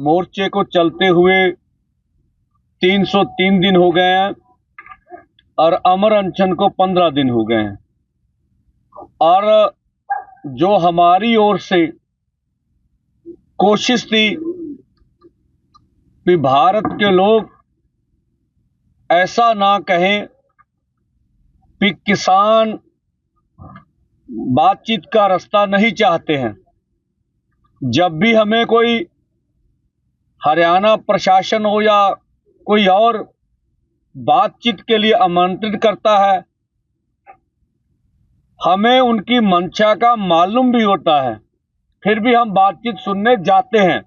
मोर्चे को चलते हुए 303 दिन हो गए हैं और अमर अनशन को 15 दिन हो गए हैं। और जो हमारी ओर से कोशिश थी कि भारत के लोग ऐसा ना कहें कि किसान बातचीत का रास्ता नहीं चाहते हैं। जब भी हमें कोई हरियाणा प्रशासन हो या कोई और बातचीत के लिए आमंत्रित करता है, हमें उनकी मंशा का मालूम भी होता है, फिर भी हम बातचीत सुनने जाते हैं।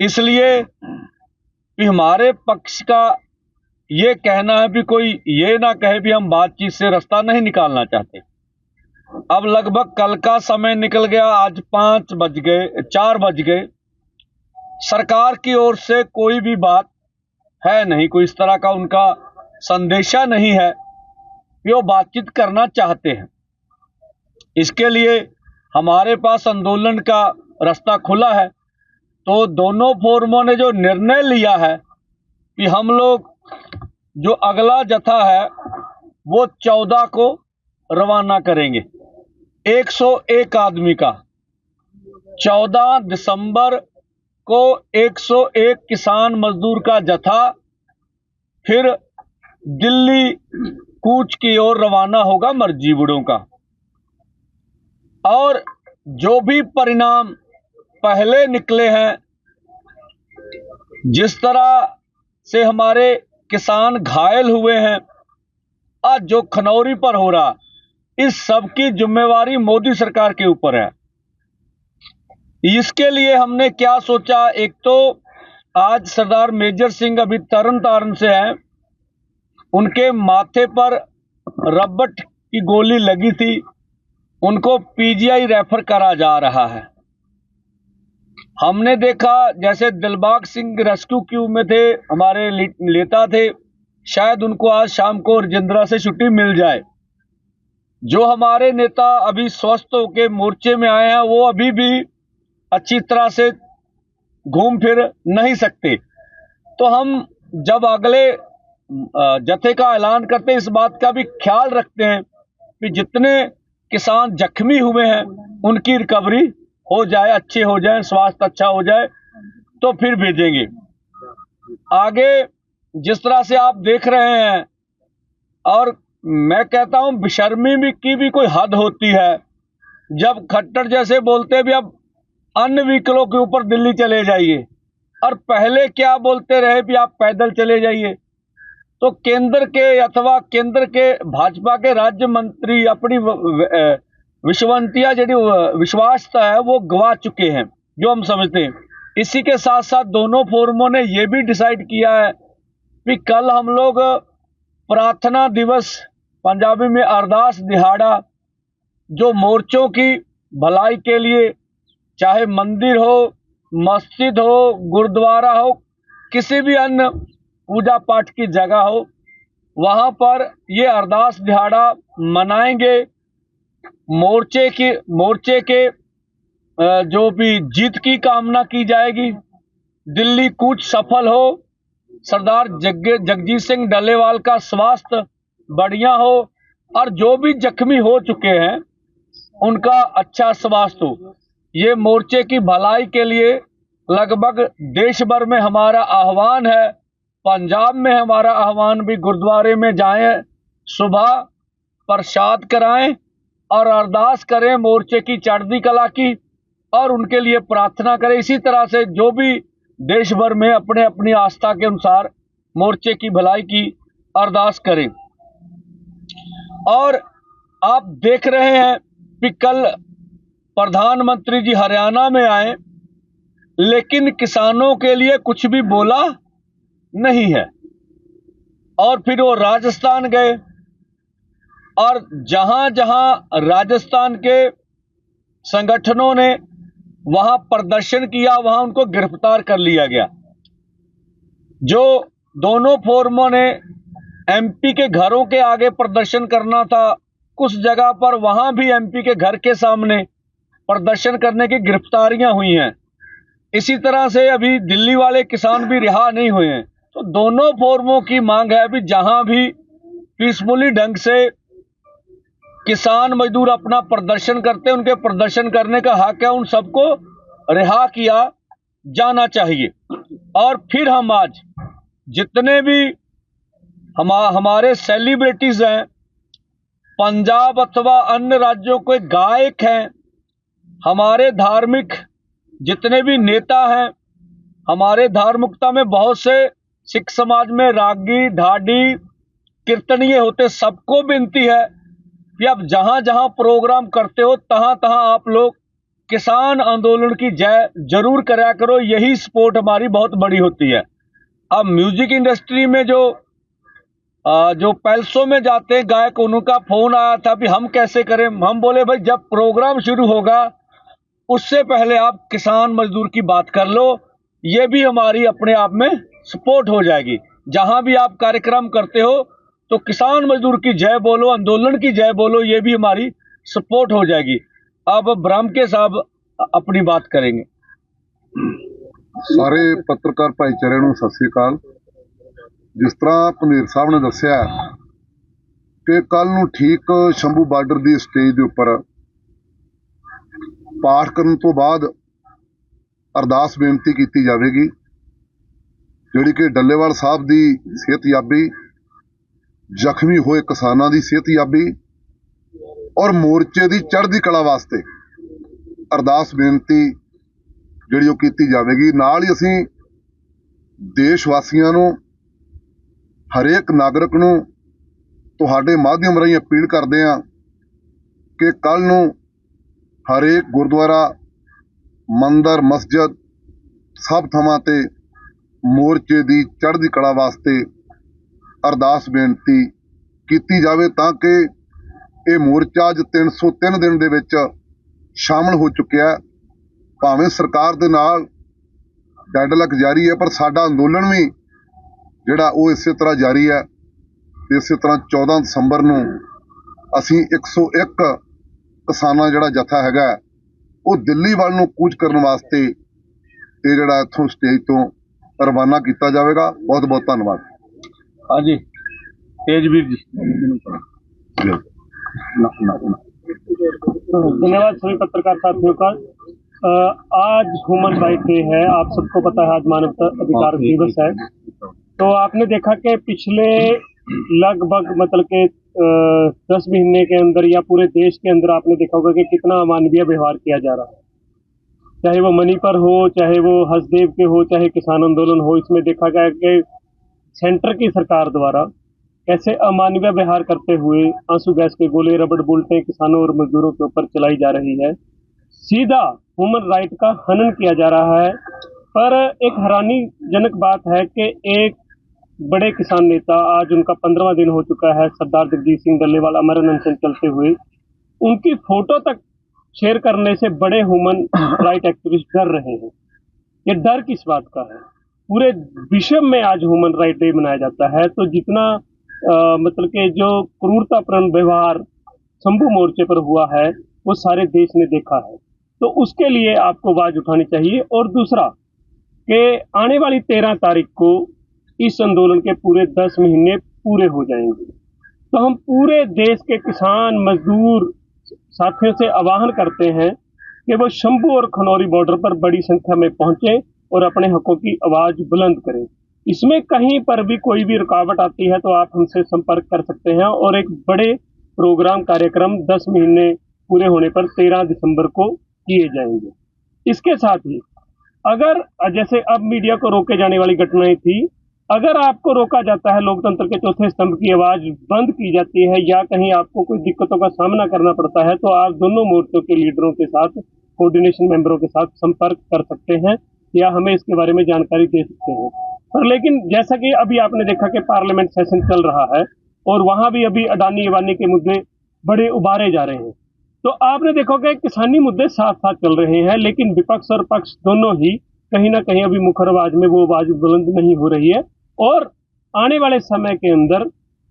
इसलिए हमारे पक्ष का ये कहना है भी कोई ये ना कहे भी हम बातचीत से रास्ता नहीं निकालना चाहते। अब लगभग कल का समय निकल गया, आज पाँच बज गए, चार बज गए सरकार की ओर से कोई भी बात है नहीं, कोई इस तरह का उनका संदेशा नहीं है, कि वो बातचीत करना चाहते हैं। इसके लिए हमारे पास आंदोलन का रास्ता खुला है। तो दोनों फोरमों ने जो निर्णय लिया है कि हम लोग जो अगला जथा है, वो चौदह को रवाना करेंगे। 101 आदमी का। 14 दिसंबर को 101 किसान मजदूर का जथा फिर दिल्ली कूच की ओर रवाना होगा मर्जीबुड़ों का। और जो भी परिणाम पहले निकले हैं, जिस तरह से हमारे किसान घायल हुए हैं, आज जो खनौरी पर हो रहा, इस सब की जिम्मेवारी मोदी सरकार के ऊपर है। इसके लिए हमने क्या सोचा? एक तो आज सरदार मेजर सिंह अभी तरन तारण से हैं। उनके माथे पर रबट की गोली लगी थी। उनको पीजीआई रेफर करा जा रहा है। हमने देखा, जैसे दिलबाग सिंह रेस्क्यू क्यू में थे, हमारे लेता थे, शायद उनको आज शाम को रजिंद्रा से छुट्टी मिल जाए। जो हमारे नेता अभी स्वस्थ होके मोर्चे में आए हैं, वो अभी भी अच्छी तरह से घूम फिर नहीं सकते। तो हम जब अगले जथे का ऐलान करते हैं, इस बात का भी ख्याल रखते हैं कि जितने किसान जख्मी हुए हैं, उनकी रिकवरी हो जाए, अच्छे हो जाए, स्वास्थ्य अच्छा हो जाए तो फिर भेजेंगे। आगे जिस तरह से आप देख रहे हैं, और मैं कहता हूँ, बेशर्मी की भी कोई हद होती है। जब खट्टर जैसे बोलते भी अब अन्य व्हीकलों के ऊपर दिल्ली चले जाइए। और पहले क्या बोलते रहे भी आप पैदल चले जाइए? तो केंद्र के अथवा केंद्र के भाजपा के राज्य मंत्री अपनी विश्वंतिया जी विश्वासता है, वो गवा चुके हैं, जो हम समझते हैं। इसी के साथ साथ दोनों फोरमों ने ये भी डिसाइड किया है कि कल हम लोग प्रार्थना दिवस, पंजाबी में अरदास दिहाड़ा, जो मोर्चों की भलाई के लिए चाहे मंदिर हो, मस्जिद हो, गुरुद्वारा हो, किसी भी अन्य पूजा पाठ की जगह हो, वहाँ पर ये अरदास दिहाड़ा मनाएँगे। मोर्चे के मोर्चे के जो भी जीत की कामना की जाएगी। दिल्ली कूच सफल हो, सरदार जग जगजीत सिंह डलेवाल का स्वास्थ्य बढ़िया हो, और जो भी जख्मी हो चुके हैं, उनका अच्छा स्वास्थ्य हो। ये मोर्चे की भलाई के लिए लगभग देश भर में हमारा आह्वान है। पंजाब में हमारा आह्वान भी गुरुद्वारे में जाएँ, सुबह प्रसाद कराएँ और अरदास करें मोर्चे की चढ़ती कला की और उनके लिए प्रार्थना करें। इसी तरह से जो भी देश भर में अपने अपनी आस्था के अनुसार मोर्चे की भलाई की अरदास करें। और आप देख रहे हैं कि कल प्रधानमंत्री जी हरियाणा में आए, लेकिन किसानों के लिए कुछ भी बोला नहीं है। और फिर वो राजस्थान गए। और जहाँ जहाँ राजस्थान के संगठनों ने वहाँ प्रदर्शन किया, वहाँ उनको गिरफ़्तार कर लिया गया। जो दोनों फोरमों ने एमपी के घरों के आगे प्रदर्शन करना था, कुछ जगह पर वहाँ भी एमपी के घर के सामने प्रदर्शन करने की गिरफ्तारियाँ हुई हैं। इसी तरह से अभी दिल्ली वाले किसान भी रिहा नहीं हुए हैं। तो दोनों फोरमों की मांग है अभी जहाँ भी पीसफुली ढंग से किसान मजदूर अपना प्रदर्शन करते हैं, उनके प्रदर्शन करने का हक है, उन सबको रिहा किया जाना चाहिए। और फिर हम आज जितने भी हम, हमारे सेलिब्रिटीज हैं, पंजाब अथवा अन्य राज्यों के गायक हैं हमारे धार्मिक जितने भी नेता हैं, हमारे धार्मिकता में बहुत से सिख समाज में रागी, ढाडी, कीर्तनीय होते सबको विनती है कि आप जहाँ जहाँ प्रोग्राम करते हो, तहां तहां आप लोग किसान आंदोलन की जय ज़रूर कराया करो। यही सपोर्ट हमारी बहुत बड़ी होती है। अब म्यूज़िक इंडस्ट्री में जो जो पैलसों में जाते हैं गायक, उनका फ़ोन आया था भी हम कैसे करें? हम बोले, भाई, जब प्रोग्राम शुरू होगा उससे पहले आप किसान मजदूर की बात कर लो ये भी हमारी अपने आप में सपोर्ट हो जाएगी जहां भी आप कार्यक्रम करते हो तो किसान मजदूर की जय बोलो आंदोलन की जय बोलो ये भी हमारी सपोर्ट हो जाएगी अब ब्रह्म के साहब अपनी बात करेंगे ਸਾਰੇ ਪੱਤਰਕਾਰ ਭਾਈਚਾਰੇ ਨੂੰ ਸਤਿ ਸ੍ਰੀ ਅਕਾਲ ਜਿਸ ਤਰ੍ਹਾਂ ਪਨੀਰ ਸਾਹਿਬ ਨੇ ਦੱਸਿਆ ਕਿ ਕੱਲ ਨੂੰ ਠੀਕ ਸ਼ੰਭੂ ਬਾਰਡਰ ਦੀ ਸਟੇਜ ਦੇ ਉੱਪਰ ਪਾਠ ਕਰਨ ਤੋਂ ਬਾਅਦ ਅਰਦਾਸ ਬੇਨਤੀ ਕੀਤੀ ਜਾਵੇਗੀ, ਜਿਹੜੀ ਕਿ ਡੱਲੇਵਾਲ ਸਾਹਿਬ ਦੀ ਸਿਹਤਯਾਬੀ ਜ਼ਖਮੀ ਹੋਏ ਕਿਸਾਨਾਂ ਦੀ ਸਿਹਤਯਾਬੀ ਔਰ ਮੋਰਚੇ ਦੀ ਚੜ੍ਹਦੀ ਕਲਾ ਵਾਸਤੇ ਅਰਦਾਸ ਬੇਨਤੀ ਜਿਹੜੀ ਉਹ ਕੀਤੀ ਜਾਵੇਗੀ। ਨਾਲ ਹੀ ਅਸੀਂ ਦੇਸ਼ ਵਾਸੀਆਂ ਨੂੰ, ਹਰੇਕ ਨਾਗਰਿਕ ਨੂੰ ਤੁਹਾਡੇ ਮਾਧਿਅਮ ਰਾਹੀਂ ਅਪੀਲ ਕਰਦੇ ਹਾਂ ਕਿ ਕੱਲ ਨੂੰ ਹਰੇਕ ਗੁਰਦੁਆਰਾ, ਮੰਦਰ, ਮਸਜਿਦ ਸਭ ਥਾਵਾਂ ਤੇ ਮੋਰਚੇ ਦੀ ਚੜ੍ਹਦੀ ਕਲਾ ਵਾਸਤੇ ਅਰਦਾਸ ਬੇਨਤੀ ਕੀਤੀ ਜਾਵੇ ਤਾਂ ਕਿ ਇਹ ਮੋਰਚਾ ਅੱਜ 303 ਦਿਨ ਦੇ ਵਿੱਚ ਸ਼ਾਮਲ ਹੋ ਚੁੱਕਿਆ ਭਾਵੇਂ ਸਰਕਾਰ ਦੇ ਨਾਲ ਡੈਡਲਕ ਜਾਰੀ ਹੈ, ਪਰ ਸਾਡਾ ਅੰਦੋਲਨ ਵੀ ਜਿਹੜਾ ਉਹ ਇਸੇ ਤਰ੍ਹਾਂ ਜਾਰੀ ਹੈ। ਇਸੇ ਤਰ੍ਹਾਂ 14 ਦਸੰਬਰ ਨੂੰ ਅਸੀਂ 101 ਕਿਸਾਨਾਂ ਜਿਹੜਾ ਜਥਾ ਹੈਗਾ ਹੈ, ਉਹ ਦਿੱਲੀ ਵੱਲ ਨੂੰ ਕੂਚ ਕਰਨ ਵਾਸਤੇ ਇਹ ਜਿਹੜਾ ਇੱਥੋਂ ਸਟੇਜ ਤੋਂ ਰਵਾਨਾ ਕੀਤਾ ਜਾਵੇਗਾ ਬਹੁਤ ਬਹੁਤ ਧੰਨਵਾਦ हाँ जी तेजवीर जी धन्यवाद सभी पत्रकार साथियों का अ, आज ह्यूमन राइट डे है आप सबको पता है आज मानव अधिकार दिवस है तो आपने देखा कि पिछले लगभग मतलब के दस महीने के अंदर या पूरे देश के अंदर आपने देखा होगा कि कितना अमानवीय व्यवहार किया जा रहा है। चाहे वो मणिपुर हो, चाहे वो हसदेव के हो, चाहे किसान आंदोलन हो, इसमें देखा गया कि सेंटर की सरकार द्वारा कैसे अमानवीय व्यवहार करते हुए आँसू गैस के गोले, रबड़ बुलेटें किसानों और मजदूरों के ऊपर चलाई जा रही है। सीधा ह्यूमन राइट का हनन किया जा रहा है। पर एक हैरानीजनक बात है कि एक बड़े किसान नेता आज उनका पंद्रहवा दिन हो चुका है सरदार जगजीत सिंह डल्लेवाल अमर अनशन चलते हुए। उनकी फ़ोटो तक शेयर करने से बड़े ह्यूमन राइट एक्टिविस्ट डर रहे हैं। ये डर किस बात का है? पूरे विश्व में आज ह्यूमन राइट डे मनाया जाता है तो जितना अ, मतलब के जो क्रूरतापूर्ण व्यवहार शंभू मोर्चे पर हुआ है वो सारे देश ने देखा है। तो उसके लिए आपको आवाज़ उठानी चाहिए। और दूसरा कि आने वाली तेरह तारीख को इस आंदोलन के पूरे दस महीने पूरे हो जाएँगे। तो हम पूरे देश के किसान, मजदूर साथियों से आवाहन करते हैं कि वो शंभू और खनौरी बॉर्डर पर बड़ी संख्या में पहुँचे और अपने हकों की आवाज़ बुलंद करें। इसमें कहीं पर भी कोई भी रुकावट आती है तो आप हमसे संपर्क कर सकते हैं और एक बड़े प्रोग्राम कार्यक्रम 10 महीने पूरे होने पर 13 दिसंबर को किए जाएँगे। इसके साथ ही अगर, जैसे अब मीडिया को रोके जाने वाली घटनाएँ थी अगर आपको रोका जाता है लोकतंत्र के चौथे स्तंभ की आवाज़ बंद की जाती है या कहीं आपको कोई दिक्कतों का सामना करना पड़ता है तो आप दोनों मोर्चों के लीडरों के साथ कोऑर्डिनेशन मेंबरों के साथ संपर्क कर सकते हैं या हमें इसके बारे में जानकारी दे सकते हैं। पर लेकिन जैसा कि अभी आपने देखा कि पार्लियामेंट सेशन चल रहा है और वहाँ भी अभी अडानी अबानी के मुद्दे बड़े उबारे जा रहे हैं। तो आपने देखोगे किसानी मुद्दे साथ साथ चल रहे हैं, लेकिन विपक्ष और पक्ष दोनों ही कहीं ना कहीं अभी मुखर आवाज़ में वो आवाज़ बुलंद नहीं हो रही है। और आने वाले समय के अंदर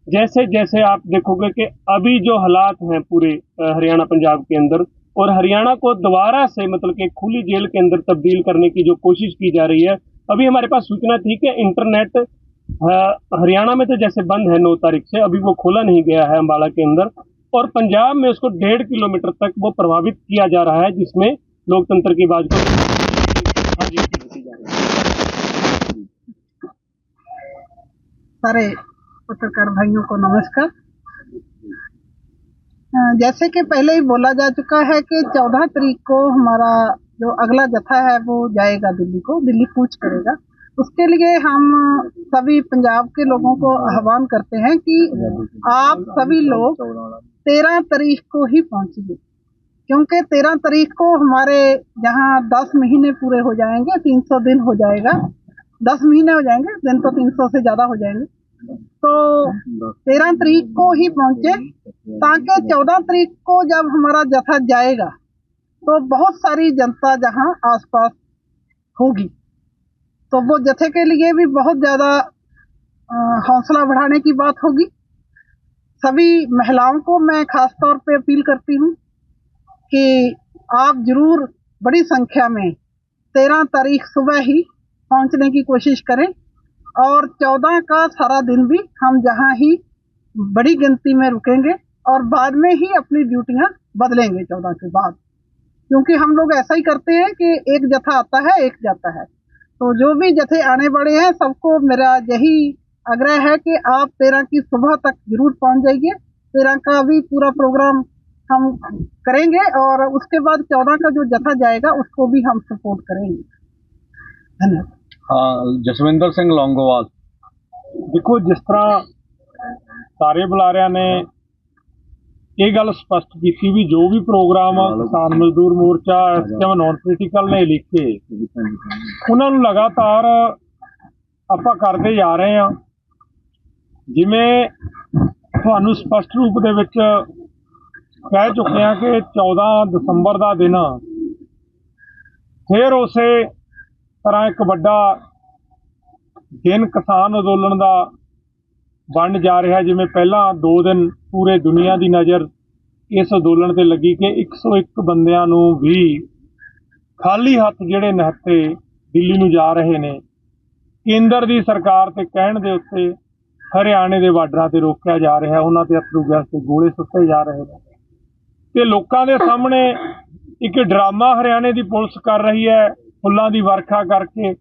जैसे जैसे आप देखोगे कि अभी जो हालात हैं पूरे हरियाणा, पंजाब के अंदर, और हरियाणा को दोबारा से मतलब कि खुली जेल के अंदर तब्दील करने की जो कोशिश की जा रही है, अभी हमारे पास सूचना थी कि इंटरनेट हरियाणा में तो जैसे बंद है नौ तारीख से, अभी वो खोला नहीं गया है अम्बाला के अंदर, और पंजाब में उसको डेढ़ किलोमीटर तक वो प्रभावित किया जा रहा है, जिसमें लोकतंत्र की बात को हाजिर की होती जा रही है सारे पत्रकार भाइयों को नमस्कार। जैसे कि पहले ही बोला जा चुका है कि चौदह तारीख को हमारा जो अगला जत्था है वो जाएगा दिल्ली को, दिल्ली कूच करेगा। उसके लिए हम सभी पंजाब के लोगों को आह्वान करते हैं कि आप सभी लोग तेरह तारीख को ही पहुंचिए। क्योंकि तेरह तारीख को हमारे यहाँ दस महीने पूरे हो जाएँगे, तीन सौ दिन हो जाएगा। दस महीने हो जाएँगे, दिन तो तीन सौ से ज़्यादा हो जाएँगे। तो तेरह तारीख को ही पहुँचे, ताकि चौदह तारीख को जब हमारा जत्था जाएगा तो बहुत सारी जनता जहाँ आसपास होगी। तो वो जथे के लिए भी बहुत ज़्यादा हौसला बढ़ाने की बात होगी। सभी महिलाओं को मैं खास तौर पे अपील करती हूँ कि आप ज़रूर बड़ी संख्या में तेरह तारीख सुबह ही पहुँचने की कोशिश करें। और चौदह का सारा दिन भी हम जहाँ ही बड़ी गिनती में रुकेंगे और बाद में ही अपनी ड्यूटियाँ बदलेंगे चौदह के बाद। क्योंकि हम लोग ऐसा ही करते हैं कि एक जथा आता है, एक जाता है। तो जो भी जथे आने बड़े हैं, सबको मेरा यही आग्रह है कि आप तेरह की सुबह तक ज़रूर पहुँच जाइए। तेरह का भी पूरा प्रोग्राम हम करेंगे और उसके बाद चौदह का जो जत्था जाएगा, उसको भी हम सपोर्ट करेंगे। धन्यवाद। ਹਾਂ ਜਸਵਿੰਦਰ ਸਿੰਘ ਲੌਂਗੋਵਾਲ। ਦੇਖੋ ਜਿਸ ਤਰ੍ਹਾਂ ਸਾਰੇ ਬੁਲਾਰਿਆਂ ਨੇ ਇਹ ਗੱਲ ਸਪਸ਼ਟ ਕੀਤੀ ਵੀ ਜੋ ਵੀ ਪ੍ਰੋਗਰਾਮ ਕਿਸਾਨ ਮਜ਼ਦੂਰ ਮੋਰਚਾ ਐਸਕੇਮ ਨਾਨ ਪੋਲੀਟੀਕਲ ਨੇ ਲਿਖੇ। ਉਹਨਾਂ ਨੂੰ ਲਗਾਤਾਰ ਆਪਾਂ ਕਰਦੇ ਜਾ ਰਹੇ ਆ ਜਿਵੇਂ ਤੁਹਾਨੂੰ ਸਪਸ਼ਟ ਰੂਪ ਦੇ ਵਿੱਚ ਕਹਿ ਚੁੱਕੇ ਆ ਕਿ 14 ਦਸੰਬਰ ਦਾ ਦਿਨ ਫੇਰ ਉਸੇ ਤਰ੍ਹਾਂ ਇੱਕ ਵੱਡਾ ਦਿਨ ਕਿਸਾਨ ਅੰਦੋਲਨ ਦਾ ਬਣ ਜਾ ਰਿਹਾ, ਜਿਵੇਂ ਪਹਿਲਾਂ 2 ਦਿਨ ਪੂਰੇ ਦੁਨੀਆ ਦੀ ਨਜ਼ਰ ਇਸ ਅੰਦੋਲਨ ਤੇ ਲੱਗੀ ਕਿ 101 ਬੰਦਿਆਂ ਨੂੰ ਵੀ ਖਾਲੀ ਹੱਥ ਜਿਹੜੇ ਨਿਹੱਥੇ ਦਿੱਲੀ ਨੂੰ ਜਾ ਰਹੇ ਨੇ, ਕੇਂਦਰ ਦੀ ਸਰਕਾਰ ਤੇ ਕਹਿਣ ਦੇ ਉੱਤੇ ਹਰਿਆਣੇ ਦੇ ਬਾਰਡਰਾਂ ਤੇ ਰੋਕਿਆ ਜਾ ਰਿਹਾ, ਉਹਨਾਂ ਤੇ ਅਥਰੂ ਗੈਸ ਤੇ ਗੋਲੇ ਸੁੱਟੇ ਜਾ ਰਹੇ ਨੇ। ਤੇ ਲੋਕਾਂ ਦੇ ਸਾਹਮਣੇ ਇੱਕ ਡਰਾਮਾ ਹਰਿਆਣੇ ਦੀ ਪੁਲਿਸ ਕਰ ਰਹੀ ਹੈ ਫੁੱਲਾਂ ਦੀ ਵਰਖਾ ਕਰਕੇ,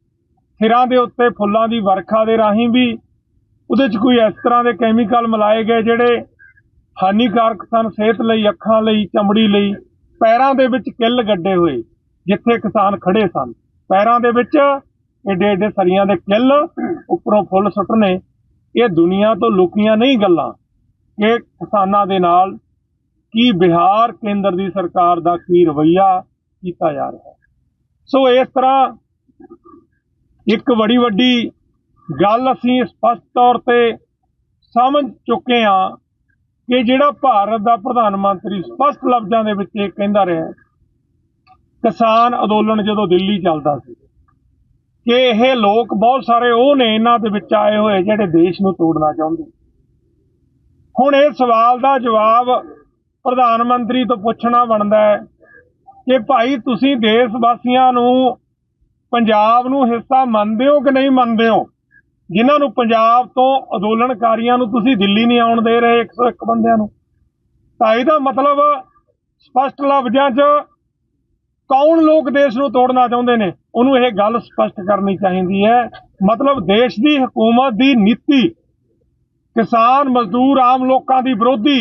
ਸਿਰਾਂ ਦੇ ਉੱਤੇ ਫੁੱਲਾਂ ਦੀ ਵਰਖਾ ਦੇ ਰਾਹੀਂ ਵੀ ਉਹਦੇ 'ਚ ਕੋਈ ਇਸ ਤਰ੍ਹਾਂ ਦੇ ਕੈਮੀਕਲ ਮਿਲਾਏ ਗਏ ਜਿਹੜੇ ਹਾਨੀਕਾਰਕ ਸਨ, ਸਿਹਤ ਲਈ, ਅੱਖਾਂ ਲਈ, ਚਮੜੀ ਲਈ, ਪੈਰਾਂ ਦੇ ਵਿੱਚ ਕਿੱਲ ਗੱਡੇ ਹੋਏ, ਜਿੱਥੇ ਕਿਸਾਨ ਖੜੇ ਸਨ। ਪੈਰਾਂ ਦੇ ਵਿੱਚ ਏਡੇ ਏਡੇ ਸਰੀਆਂ ਦੇ ਕਿੱਲ ਉੱਪਰੋਂ ਫੁੱਲ ਸੁੱਟਣੇ, ਇਹ ਦੁਨੀਆ ਤੋਂ ਲੁਕੀਆਂ ਨਹੀਂ ਗੱਲਾਂ। ਕਿ ਕਿਸਾਨਾਂ ਦੇ ਨਾਲ ਕੀ ਬਿਹਾਰ ਕੇਂਦਰ ਦੀ ਸਰਕਾਰ ਦਾ ਕੀ ਰਵੱਈਆ ਕੀਤਾ ਜਾ ਰਿਹਾ ਹੈ? ਸੋ ਇਸ ਤਰ੍ਹਾਂ ਇੱਕ ਬੜੀ ਵੱਡੀ ਗੱਲ ਅਸੀਂ ਸਪਸ਼ਟ ਤੌਰ ਤੇ ਸਮਝ ਚੁੱਕੇ ਹਾਂ ਕਿ ਜਿਹੜਾ ਭਾਰਤ ਦਾ ਪ੍ਰਧਾਨ ਮੰਤਰੀ ਸਪਸ਼ਟ ਲਫ਼ਜ਼ਾਂ ਦੇ ਵਿੱਚ ਇਹ ਕਹਿੰਦਾ ਰਿਹਾ ਕਿਸਾਨ ਅੰਦੋਲਨ ਜਦੋਂ ਦਿੱਲੀ ਚੱਲਦਾ ਸੀ, ਕਿ ਇਹ ਲੋਕ ਬਹੁਤ ਸਾਰੇ ਉਹ ਨੇ ਇਹਨਾਂ ਦੇ ਵਿੱਚ ਆਏ ਹੋਏ ਜਿਹੜੇ ਦੇਸ਼ ਨੂੰ ਤੋੜਨਾ ਚਾਹੁੰਦੇ ਹੁਣ ਇਹ ਸਵਾਲ ਦਾ ਜਵਾਬ ਪ੍ਰਧਾਨ ਮੰਤਰੀ ਤੋਂ ਪੁੱਛਣਾ ਬਣਦਾ ਹੈ ਕਿ ਭਾਈ ਤੁਸੀਂ ਦੇਸ਼ ਵਾਸੀਆਂ ਨੂੰ ਪੰਜਾਬ ਨੂੰ ਹਿੱਸਾ ਮੰਨਦੇ ਹੋ ਕਿ ਨਹੀਂ ਮੰਨਦੇ ਹੋ? ਜਿਨ੍ਹਾਂ ਨੂੰ ਪੰਜਾਬ ਤੋਂ ਅੰਦੋਲਨਕਾਰੀਆਂ ਨੂੰ ਤੁਸੀਂ ਦਿੱਲੀ ਨਹੀਂ ਆਉਣ ਦੇ ਰਹੇ 101 ਬੰਦਿਆਂ ਨੂੰ? ਤਾਂ ਇਹਦਾ ਮਤਲਬ ਸਪਸ਼ਟ ਲਫ਼ਜ਼ਾਂ 'ਚ ਕੌਣ ਲੋਕ ਦੇਸ਼ ਨੂੰ ਤੋੜਨਾ ਚਾਹੁੰਦੇ ਨੇ? ਉਹਨੂੰ ਇਹ ਗੱਲ ਸਪਸ਼ਟ ਕਰਨੀ ਚਾਹੀਦੀ ਹੈ। ਮਤਲਬ ਦੇਸ਼ ਦੀ ਹਕੂਮਤ ਦੀ ਨੀਤੀ, ਕਿਸਾਨ ਮਜ਼ਦੂਰ ਆਮ ਲੋਕਾਂ ਦੀ ਵਿਰੋਧੀ,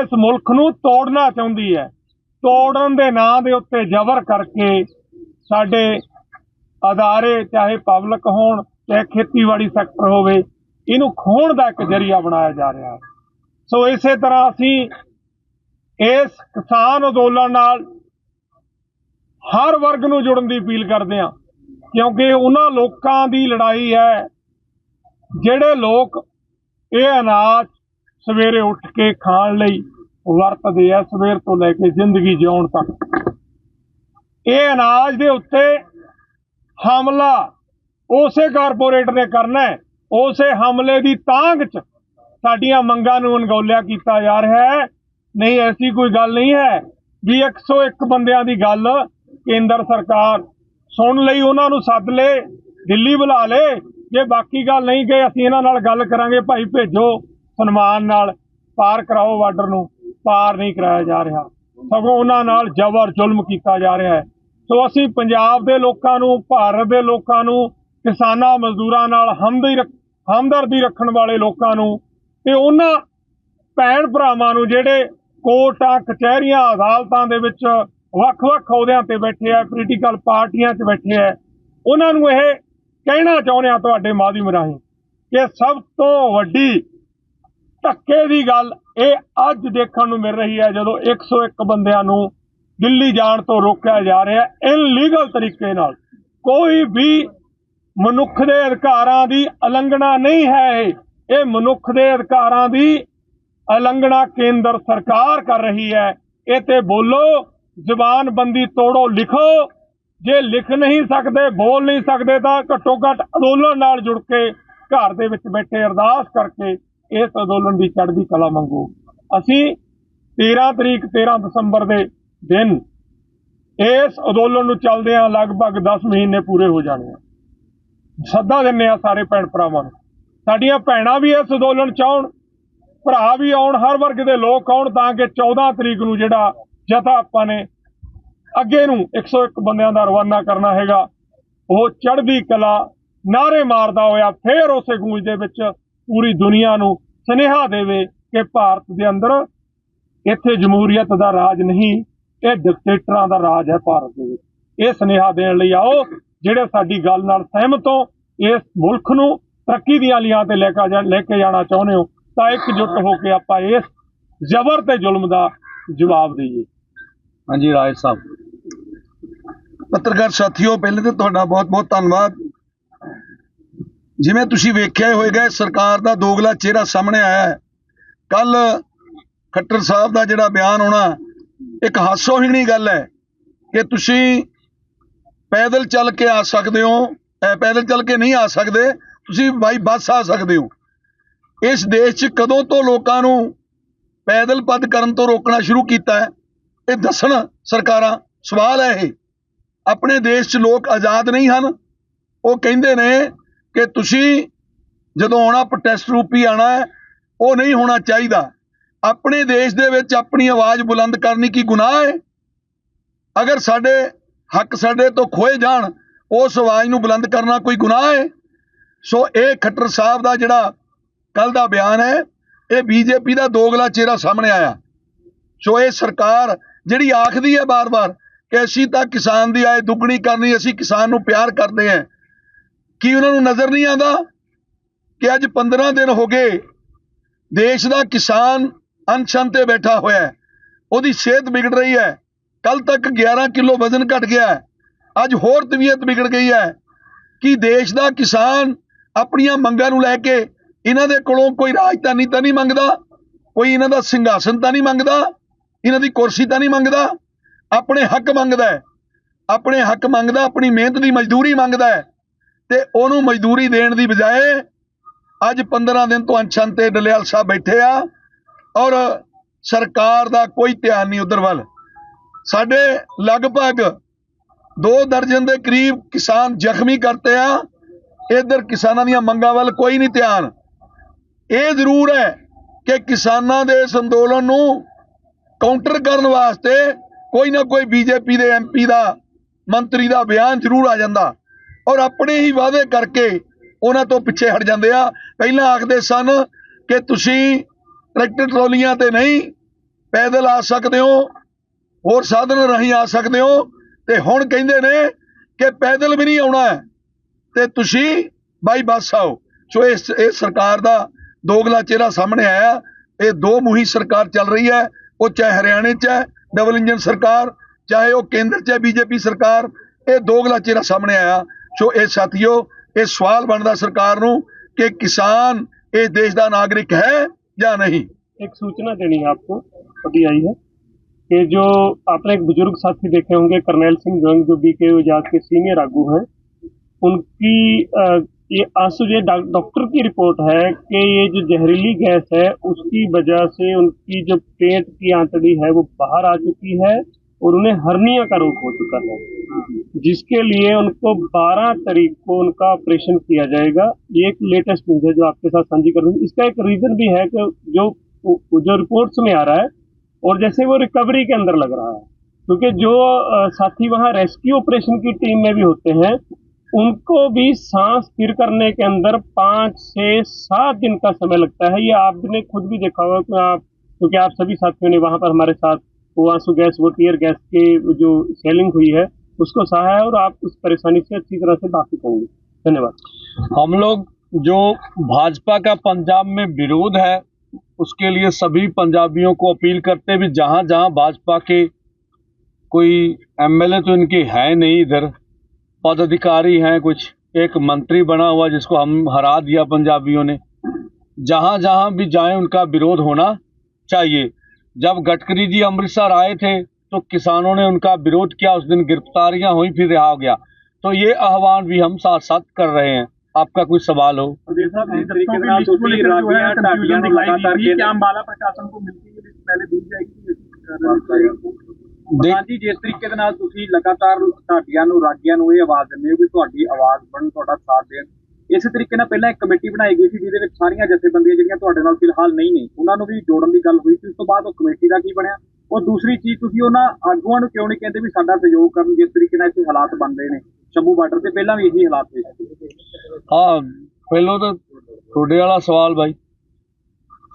ਇਸ ਮੁਲਕ ਨੂੰ ਤੋੜਨਾ ਚਾਹੁੰਦੀ ਹੈ। ਤੋੜਨ ਦੇ ਨਾਂ ਦੇ ਉੱਤੇ ਜ਼ਬਰ ਕਰਕੇ ਸਾਡੇ ਅਦਾਰੇ, ਚਾਹੇ ਪਬਲਿਕ ਹੋਣ, ਚਾਹੇ ਖੇਤੀਬਾੜੀ ਸੈਕਟਰ ਹੋਵੇ, ਇਹਨੂੰ ਖੋਣ ਦਾ ਇੱਕ ਜਰੀਆ ਬਣਾਇਆ ਜਾ ਰਿਹਾ ਹੈ। ਸੋ ਇਸੇ ਤਰ੍ਹਾਂ ਅਸੀਂ ਇਸ ਕਿਸਾਨ ਅੰਦੋਲਨ ਨਾਲ ਹਰ ਵਰਗ ਨੂੰ ਜੁੜਨ ਦੀ ਅਪੀਲ ਕਰਦੇ ਹਾਂ, ਕਿਉਂਕਿ ਉਹਨਾਂ ਲੋਕਾਂ ਦੀ ਲੜਾਈ ਹੈ, ਜਿਹੜੇ ਲੋਕ ਇਹ ਅਨਾਜ ਸਵੇਰੇ ਉੱਠ ਕੇ ਖਾਣ ਲਈ ਵਰਤਦੇ ਆ ਸਵੇਰ ਤੋਂ ਲੈ ਕੇ ਜ਼ਿੰਦਗੀ ਜਿਉਣ ਤੱਕ। ਇਹ ਅਨਾਜ ਦੇ ਉੱਤੇ ਹਮਲਾ ਉਸੇ ਕਾਰਪੋਰੇਟ ਨੇ ਕਰਨਾ ਹੈ। ਉਸੇ ਹਮਲੇ ਦੀ ਤਾਂਗ 'ਚ ਸਾਡੀਆਂ ਮੰਗਾਂ ਨੂੰ ਅਣਗੌਲਿਆ ਕੀਤਾ ਜਾ ਰਿਹਾ ਹੈ। ਨਹੀਂ, ਐਸੀ ਕੋਈ ਗੱਲ ਨਹੀਂ ਹੈ ਵੀ 101 ਬੰਦਿਆਂ ਦੀ ਗੱਲ ਕੇਂਦਰ ਸਰਕਾਰ ਸੁਣ ਲਈ, ਉਹਨਾਂ ਨੂੰ ਸੱਦ ਲੇ, ਦਿੱਲੀ ਬੁਲਾ ਲੇ। ਜੇ ਬਾਕੀ ਗੱਲ ਨਹੀਂ ਗਏ ਅਸੀਂ ਇਹਨਾਂ ਨਾਲ ਗੱਲ ਕਰਾਂਗੇ। ਭਾਈ, ਭੇਜੋ ਸਨਮਾਨ ਨਾਲ, ਪਾਰ ਕਰਾਓ ਬਾਰਡਰ ਨੂੰ। ਪਾਰ ਨਹੀਂ ਕਰਾਇਆ ਜਾ ਰਿਹਾ। ਸਗੋਂ ਉਹਨਾਂ ਨਾਲ ਜ਼ਬਰ ਜ਼ੁਲਮ ਕੀਤਾ ਜਾ ਰਿਹਾ ਹੈ। ਸੋ ਅਸੀਂ ਪੰਜਾਬ ਦੇ ਲੋਕਾਂ ਨੂੰ, ਭਾਰਤ ਦੇ ਲੋਕਾਂ ਨੂੰ, ਕਿਸਾਨਾਂ, ਮਜ਼ਦੂਰਾਂ ਨਾਲ ਹਮਦਰਦੀ ਰੱਖ- ਹਮਦਰਦੀ ਰੱਖਣ ਵਾਲੇ ਲੋਕਾਂ ਨੂੰ ਤੇ ਉਹਨਾਂ ਭੈਣ ਭਰਾਵਾਂ ਨੂੰ ਜਿਹੜੇ ਕੋਰਟਾਂ, ਕਚਹਿਰੀਆਂ, ਅਦਾਲਤਾਂ ਦੇ ਵਿੱਚ ਵੱਖ-ਵੱਖ ਅਹੁਦਿਆਂ ਤੇ ਬੈਠੇ ਆ ਪੋਲੀਟੀਕਲ ਪਾਰਟੀਆਂ 'ਚ ਬੈਠੇ ਆ, ਉਹਨਾਂ ਨੂੰ ਇਹ ਕਹਿਣਾ ਚਾਹੁੰਦੇ ਆ ਤੁਹਾਡੇ ਮਾਧਿਅਮ ਰਾਹੀਂ ਕਿ ਸਭ ਤੋਂ ਵੱਡੀ ਧੱਕੇ ਦੀ ਗੱਲ ਇਹ ਅੱਜ ਦੇਖਣ ਨੂੰ ਮਿਲ ਰਹੀ ਹੈ, ਜਦੋਂ 101 ਬੰਦਿਆਂ ਨੂੰ ਦਿੱਲੀ ਜਾਣ ਤੋਂ ਰੋਕਿਆ ਜਾ ਰਿਹਾ ਹੈ ਇਨਲੀਗਲ ਤਰੀਕੇ ਨਾਲ। ਕੋਈ ਵੀ ਮਨੁੱਖ ਦੇ ਅਧਿਕਾਰਾਂ ਦੀ ਉਲੰਘਣਾ ਨਹੀਂ ਹੈ ਇਹ। ਇਹ ਮਨੁੱਖ ਦੇ ਅਧਿਕਾਰਾਂ ਦੀ ਉਲੰਘਣਾ ਕੇਂਦਰ ਸਰਕਾਰ ਕਰ ਰਹੀ ਹੈ। ਇਹ ਤੇ ਬੋਲੋ ਜ਼ਬਾਨ ਬੰਦੀ ਤੋੜੋ, ਲਿਖੋ। ਜੇ ਲਿਖ ਨਹੀਂ ਸਕਦੇ, ਬੋਲ ਨਹੀਂ ਸਕਦੇ ਤਾਂ ਘੱਟੋ ਘੱਟ ਅੰਦੋਲਨ ਨਾਲ ਜੁੜ ਕੇ ਘਰ ਦੇ ਵਿੱਚ ਬੈਠੇ ਅਰਦਾਸ ਕਰਕੇ ਇਸ ਅੰਦੋਲਨ ਦੀ ਚੜ੍ਹਦੀ ਕਲਾ ਮੰਗੋ ਅਸੀਂ 13 ਤਰੀਕ 13 ਦਸੰਬਰ ਦੇ ਦਿਨ ਇਸ ਅੰਦੋਲਨ ਨੂੰ ਚੱਲਦਿਆਂ ਲਗਭਗ 10 ਮਹੀਨੇ ਪੂਰੇ ਹੋ ਜਾਣੇ ਆ। ਸੱਦਾ ਦਿੰਨੇ ਆ ਸਾਰੇ ਭੈਣ ਭਰਾਵਾਂ ਨੂੰ। ਸਾਡੀਆਂ ਭੈਣਾਂ ਵੀ ਇਸ ਅੰਦੋਲਨ ਚ ਆਉਣ, ਭਰਾ ਵੀ ਆਉਣ, ਹਰ ਵਰਗ ਦੇ ਲੋਕ ਆਉਣ ਤਾਂ ਕਿ 14 ਤਰੀਕ ਨੂੰ ਜਿਹੜਾ ਜਥਾ ਆਪਾਂ ਨੇ ਅੱਗੇ ਨੂੰ 101 ਬੰਦਿਆਂ ਦਾ ਰਵਾਨਾ ਕਰਨਾ ਹੈਗਾ, ਉਹ ਚੜ੍ਹਦੀ ਕਲਾ ਨਾਰੇ ਮਾਰਦਾ ਹੋਇਆ ਫੇਰ ਉਸੇ ਗੂੰਜ ਦੇ ਵਿੱਚ ਪੂਰੀ ਦੁਨੀਆ ਨੂੰ ਸੁਨੇਹਾ ਦੇਵੇ ਕਿ ਭਾਰਤ ਦੇ ਅੰਦਰ ਇੱਥੇ ਜਮਹੂਰੀਅਤ ਦਾ ਰਾਜ ਨਹੀਂ ਇਹ ਡਿਕਟੇਟਰਾਂ ਦਾ ਰਾਜ ਹੈ ਭਾਰਤ ਦੇ ਵਿੱਚ। ਇਹ ਸੁਨੇਹਾ ਦੇਣ ਲਈ ਆਓ ਜਿਹੜੇ ਸਾਡੀ ਗੱਲ ਨਾਲ ਸਹਿਮਤ ਹੋ ਇਸ ਮੁਲਕ ਨੂੰ ਤਰੱਕੀ ਦੀਆਂ ਲੀਹਾਂ ਤੇ ਲੈ ਕੇ ਜਾ- ਲੈ ਕੇ ਜਾਣਾ ਚਾਹੁੰਦੇ ਹੋ ਤਾਂ ਇਕਜੁੱਟ ਹੋ ਕੇ ਆਪਾਂ ਇਸ ਜ਼ਬਰ ਤੇ ਜ਼ੁਲਮ ਦਾ ਜਵਾਬ ਦੇਈਏ। ਹਾਂਜੀ ਰਾਜ ਸਾਹਿਬ। ਪੱਤਰਕਾਰ ਸਾਥੀਓ ਪਹਿਲੇ ਤੇ ਤੁਹਾਡਾ ਬਹੁਤ ਬਹੁਤ ਧੰਨਵਾਦ। ਜਿਵੇਂ ਤੁਸੀਂ ਵੇਖਿਆ ਹੀ ਹੋਏਗਾ, ਸਰਕਾਰ ਦਾ ਦੋਗਲਾ ਚਿਹਰਾ ਸਾਹਮਣੇ ਆਇਆ ਹੈ। ਕੱਲ ਖੱਟਰ ਸਾਹਿਬ ਦਾ ਜਿਹੜਾ ਬਿਆਨ ਹੋਣਾ ਇੱਕ ਹਾਸੋਹੀਣੀ ਗੱਲ ਹੈ ਕਿ ਤੁਸੀਂ ਪੈਦਲ ਚੱਲ ਕੇ ਆ ਸਕਦੇ ਹੋ ਪੈਦਲ ਚੱਲ ਕੇ ਨਹੀਂ ਆ ਸਕਦੇ, ਤੁਸੀਂ ਬਾਈ ਬੱਸ ਆ ਸਕਦੇ ਹੋ। ਇਸ ਦੇਸ਼ 'ਚ ਕਦੋਂ ਤੋਂ ਲੋਕਾਂ ਨੂੰ ਪੈਦਲ ਪਦ ਕਰਨ ਤੋਂ ਰੋਕਣਾ ਸ਼ੁਰੂ ਕੀਤਾ ਹੈ? ਇਹ ਦੱਸਣ ਸਰਕਾਰਾਂ, ਸਵਾਲ ਹੈ ਇਹ। ਆਪਣੇ ਦੇਸ਼ 'ਚ ਲੋਕ ਆਜ਼ਾਦ ਨਹੀਂ ਹਨ। ਉਹ ਕਹਿੰਦੇ ਨੇ ਕਿ ਤੁਸੀਂ ਜਦੋਂ ਆਉਣਾ ਪ੍ਰੋਟੈਸਟ ਰੂਪੀ ਆਣਾ ਉਹ ਨਹੀਂ ਹੋਣਾ ਚਾਹੀਦਾ। ਆਪਣੇ ਦੇਸ਼ ਦੇ ਵਿੱਚ ਆਪਣੀ ਆਵਾਜ਼ ਬੁਲੰਦ ਕਰਨੀ ਕੀ ਗੁਨਾਹ ਹੈ? ਅਗਰ ਸਾਡੇ ਹੱਕ ਸਾਡੇ ਤੋਂ ਖੋਏ ਜਾਣ, ਉਸ ਆਵਾਜ਼ ਨੂੰ ਬੁਲੰਦ ਕਰਨਾ ਕੋਈ ਗੁਨਾਹ ਹੈ? ਸੋ ਇਹ ਖੱਟਰ ਸਾਹਿਬ ਦਾ ਜਿਹੜਾ ਕੱਲ ਦਾ ਬਿਆਨ ਹੈ, ਇਹ ਬੀਜੇਪੀ ਦਾ ਦੋਗਲਾ ਚਿਹਰਾ ਸਾਹਮਣੇ ਆਇਆ। ਸੋ ਇਹ ਸਰਕਾਰ ਜਿਹੜੀ ਆਖਦੀ ਹੈ ਬਾਰ-ਬਾਰ ਕਿ ਅਸੀਂ ਤਾਂ ਕਿਸਾਨ ਦੀ ਆਏ ਦੁੱਗਣੀ ਕਰਨੀ, ਅਸੀਂ ਕਿਸਾਨ ਨੂੰ ਪਿਆਰ ਕਰਦੇ ਹਾਂ ਕੀ ਉਹਨਾਂ ਨੂੰ ਨਜ਼ਰ ਨਹੀਂ ਆਉਂਦਾ ਕਿ ਅੱਜ 15 ਦਿਨ ਹੋ ਗਏ ਦੇਸ਼ ਦਾ ਕਿਸਾਨ ਅਨਸ਼ਨ ਤੇ ਬੈਠਾ ਹੋਇਆ ਹੈ, ਉਹਦੀ ਸਿਹਤ ਵਿਗੜ ਰਹੀ ਹੈ ਕੱਲ ਤੱਕ 11 ਕਿਲੋ ਵਜ਼ਨ ਘਟ ਗਿਆ ਹੈ, ਅੱਜ ਹੋਰ ਤਬੀਅਤ ਵਿਗੜ ਗਈ ਹੈ, ਕਿ ਦੇਸ਼ ਦਾ ਕਿਸਾਨ ਆਪਣੀਆਂ ਮੰਗਾਂ ਨੂੰ ਲੈ ਕੇ ਇਹਨਾਂ ਦੇ ਕੋਲੋਂ ਕੋਈ ਰਾਜਧਾਨੀ ਤਾਂ ਨਹੀਂ ਮੰਗਦਾ, ਕੋਈ ਇਹਨਾਂ ਦਾ ਸਿੰਘਾਸਨ ਤਾਂ ਨਹੀਂ ਮੰਗਦਾ, ਇਹਨਾਂ ਦੀ ਕੁਰਸੀ ਤਾਂ ਨਹੀਂ ਮੰਗਦਾ, ਆਪਣੇ ਹੱਕ ਮੰਗਦਾ ਹੈ, ਆਪਣੇ ਹੱਕ ਮੰਗਦਾ, ਆਪਣੀ ਮਿਹਨਤ ਦੀ ਮਜ਼ਦੂਰੀ ਮੰਗਦਾ ਹੈ ਤੇ ਉਹਨੂੰ ਮਜ਼ਦੂਰੀ ਦੇਣ ਦੀ ਬਜਾਏ ਅੱਜ 15 ਦਿਨ ਤੋਂ ਅਨਸ਼ਨ ਤੇ ਡਲਿਆਲ ਸਾਹਿਬ ਬੈਠੇ ਆ ਔਰ ਸਰਕਾਰ ਦਾ ਕੋਈ ਧਿਆਨ ਨਹੀਂ ਉਧਰ ਵੱਲ। ਸਾਡੇ ਲਗਭਗ ਦੋ ਦਰਜਨ ਦੇ ਕਰੀਬ ਕਿਸਾਨ ਜ਼ਖਮੀ ਕਰਤੇ ਆ। ਇਧਰ ਕਿਸਾਨਾਂ ਦੀਆਂ ਮੰਗਾਂ ਵੱਲ ਕੋਈ ਨਹੀਂ ਧਿਆਨ। ਇਹ ਜ਼ਰੂਰ ਹੈ ਕਿ ਕਿਸਾਨਾਂ ਦੇ ਇਸ ਅੰਦੋਲਨ ਨੂੰ ਕਾਊਂਟਰ ਕਰਨ ਵਾਸਤੇ ਕੋਈ ਨਾ ਕੋਈ ਬੀਜੇਪੀ ਦੇ ਐਮਪੀ ਦਾ, ਮੰਤਰੀ ਦਾ ਬਿਆਨ ਜ਼ਰੂਰ ਆ ਜਾਂਦਾ। ਔਰ ਆਪਣੇ ਹੀ ਵਾਅਦੇ ਕਰਕੇ ਉਹਨਾਂ ਤੋਂ ਪਿੱਛੇ ਹਟ ਜਾਂਦੇ ਆ। ਪਹਿਲਾਂ ਆਖਦੇ ਸਨ ਕਿ ਤੁਸੀਂ ਟਰੈਕਟਰ ਟਰਾਲੀਆਂ ਤੇ ਨਹੀਂ ਪੈਦਲ ਆ ਸਕਦੇ ਹੋ, ਹੋਰ ਸਾਧਨ ਰਾਹੀਂ ਆ ਸਕਦੇ ਹੋ ਤੇ ਹੁਣ ਕਹਿੰਦੇ ਨੇ ਕਿ ਪੈਦਲ ਵੀ ਨਹੀਂ ਆਉਣਾ ਹੈ ਤੇ ਤੁਸੀਂ ਬਾਈ ਬੱਸ ਆਓ। ਸੋ ਇਸ ਇਹ ਸਰਕਾਰ ਦਾ ਦੋਗਲਾ ਚਿਹਰਾ ਸਾਹਮਣੇ ਆਇਆ। ਇਹ ਦੋ ਮੁਹੀ ਸਰਕਾਰ ਚੱਲ ਰਹੀ ਹੈ। ਉਹ ਚਾਹੇ ਹਰਿਆਣੇ 'ਚ ਹੈ, ਡਬਲ ਇੰਜਨ ਸਰਕਾਰ, ਚਾਹੇ ਉਹ ਕੇਂਦਰ 'ਚ ਹੈ, ਬੀਜੇਪੀ ਸਰਕਾਰ, ਇਹ ਦੋਗਲਾ ਚਿਹਰਾ ਸਾਹਮਣੇ ਆਇਆ। ਸੋ ਇਹ ਸਾਥੀਓ ਇਹ ਸਵਾਲ ਬਣਦਾ ਸਰਕਾਰ ਨੂੰ ਕਿ ਕਿਸਾਨ ਇਸ ਦੇਸ਼ ਦਾ ਨਾਗਰਿਕ ਹੈ ਜਾਂ नहीं एक सूचना देनी है आपको अभी आई है कि जो आपने एक बुजुर्ग साथी देखे होंगे करनैल सिंह गंग जो बीके आजाद के सीनियर आगू हैं उनकी अ, ये आंसू ये डॉ- डॉक्टर की रिपोर्ट है कि ये जो जहरीली गैस है उसकी वजह से उनकी जो पेट की आंतड़ी है वो बाहर आ चुकी है और उन्हें हर्निया का रोग हो चुका है। जिसके लिए उनको 12 तारीख को उनका ऑपरेशन किया जाएगा। ये एक लेटेस्ट न्यूज़ है जो आपके साथ साझी कर रही इसका एक रीजन भी है कि जो जो रिपोर्ट्स में आ रहा है और जैसे वो रिकवरी के अंदर लग रहा है। क्योंकि जो साथी वहाँ रेस्क्यू ऑपरेशन की टीम में भी होते हैं, उनको भी सांस फिर करने के अंदर पाँच से सात दिन का समय लगता है। ये आपने खुद भी देखा होगा कि आप, क्योंकि आप सभी साथियों ने वहाँ पर हमारे साथ वो आँसू गैस, वो टीयर गैस के जो सेलिंग हुई है, उसको सहा है और आप उस परेशानी से अच्छी तरह से वाकिफ होंगे धन्यवाद। हम लोग जो भाजपा का पंजाब में विरोध है, उसके लिए सभी पंजाबियों को अपील करते भी जहाँ जहाँ भाजपा के कोई एमएलए तो इनके है नहीं, इधर पदाधिकारी हैं, कुछ एक मंत्री बना हुआ जिसको हम हरा दिया पंजाबियों ने। जहाँ जहाँ भी जाएँ, उनका विरोध होना चाहिए। जब गडकरी जी अमृतसर आए थे तो किसानों ने उनका विरोध किया उस दिन गिरफ्तारियां हुई फिर रहा हो गया तो ये आह्वान भी हम साथ साथ कर रहे हैं आपका कोई सवाल हो ਤਰੀਕੇ ਦੇ ਨਾਲ ਤੁਸੀਂ ਰਾਜੀਆਂ ਢਾਡੀਆਂ ਨੂੰ ਲਗਾਤਾਰ ਕਿ ਕੇਂਦਰ ਅੰਬਾਲਾ ਪ੍ਰਸ਼ਾਸਨ को मिलती है पहले दी जाएगी ਪ੍ਰਧਾਨ ਜੀ ਜਿਸ ਤਰੀਕੇ ਦੇ ਨਾਲ ਤੁਸੀਂ ਲਗਾਤਾਰ ਢਾਡੀਆਂ ਨੂੰ ਰਾਜੀਆਂ ਨੂੰ ਇਹ ਆਵਾਜ਼ ਦਿੰਦੇ ਹੋ ਕਿ ਤੁਹਾਡੀ ਆਵਾਜ਼ ਬਣਨ ਤੁਹਾਡਾ ਸਾਥ ਦੇਣ ਇਸੇ ਤਰੀਕੇ ਨਾਲ ਪਹਿਲਾਂ ਇੱਕ ਕਮੇਟੀ ਬਣਾਈ ਗਈ ਸੀ ਜਿਹਦੇ ਵਿੱਚ ਸਾਰੀਆਂ ਜਥੇਬੰਦੀਆਂ ਜਿਹੜੀਆਂ ਤੁਹਾਡੇ ਨਾਲ ਫਿਲਹਾਲ ਨਹੀਂ ਨੇ, ਉਹਨਾਂ ਨੂੰ ਵੀ ਜੋੜਨ ਦੀ ਗੱਲ ਹੋਈ ਸੀ। ਉਸ ਤੋਂ ਬਾਅਦ ਉਹ ਕਮੇਟੀ ਦਾ ਕੀ ਬਣਿਆ? ਔਰ ਦੂਸਰੀ ਚੀਜ਼ ਤੁਸੀਂ ਉਹਨਾਂ ਆਗੂਆਂ ਨੂੰ ਕਿਉਂ ਨਹੀਂ ਕਹਿੰਦੇ ਵੀ ਸਾਡਾ ਸਹਿਯੋਗ ਕਰਨ ਜਿਸ ਤਰੀਕੇ ਨਾਲ ਇੱਥੇ ਹਾਲਾਤ ਬਣ ਰਹੇ ਨੇ? ਸ਼ੰਭੂ ਬਾਰਡਰ ਤੇ ਪਹਿਲਾਂ ਵੀ ਇਹੀ ਹਾਲਾਤ ਹੋਏ ਹਾਂ, ਪਹਿਲੋਂ ਤਾਂ ਤੁਹਾਡੇ ਵਾਲਾ ਸਵਾਲ ਬਾਈ।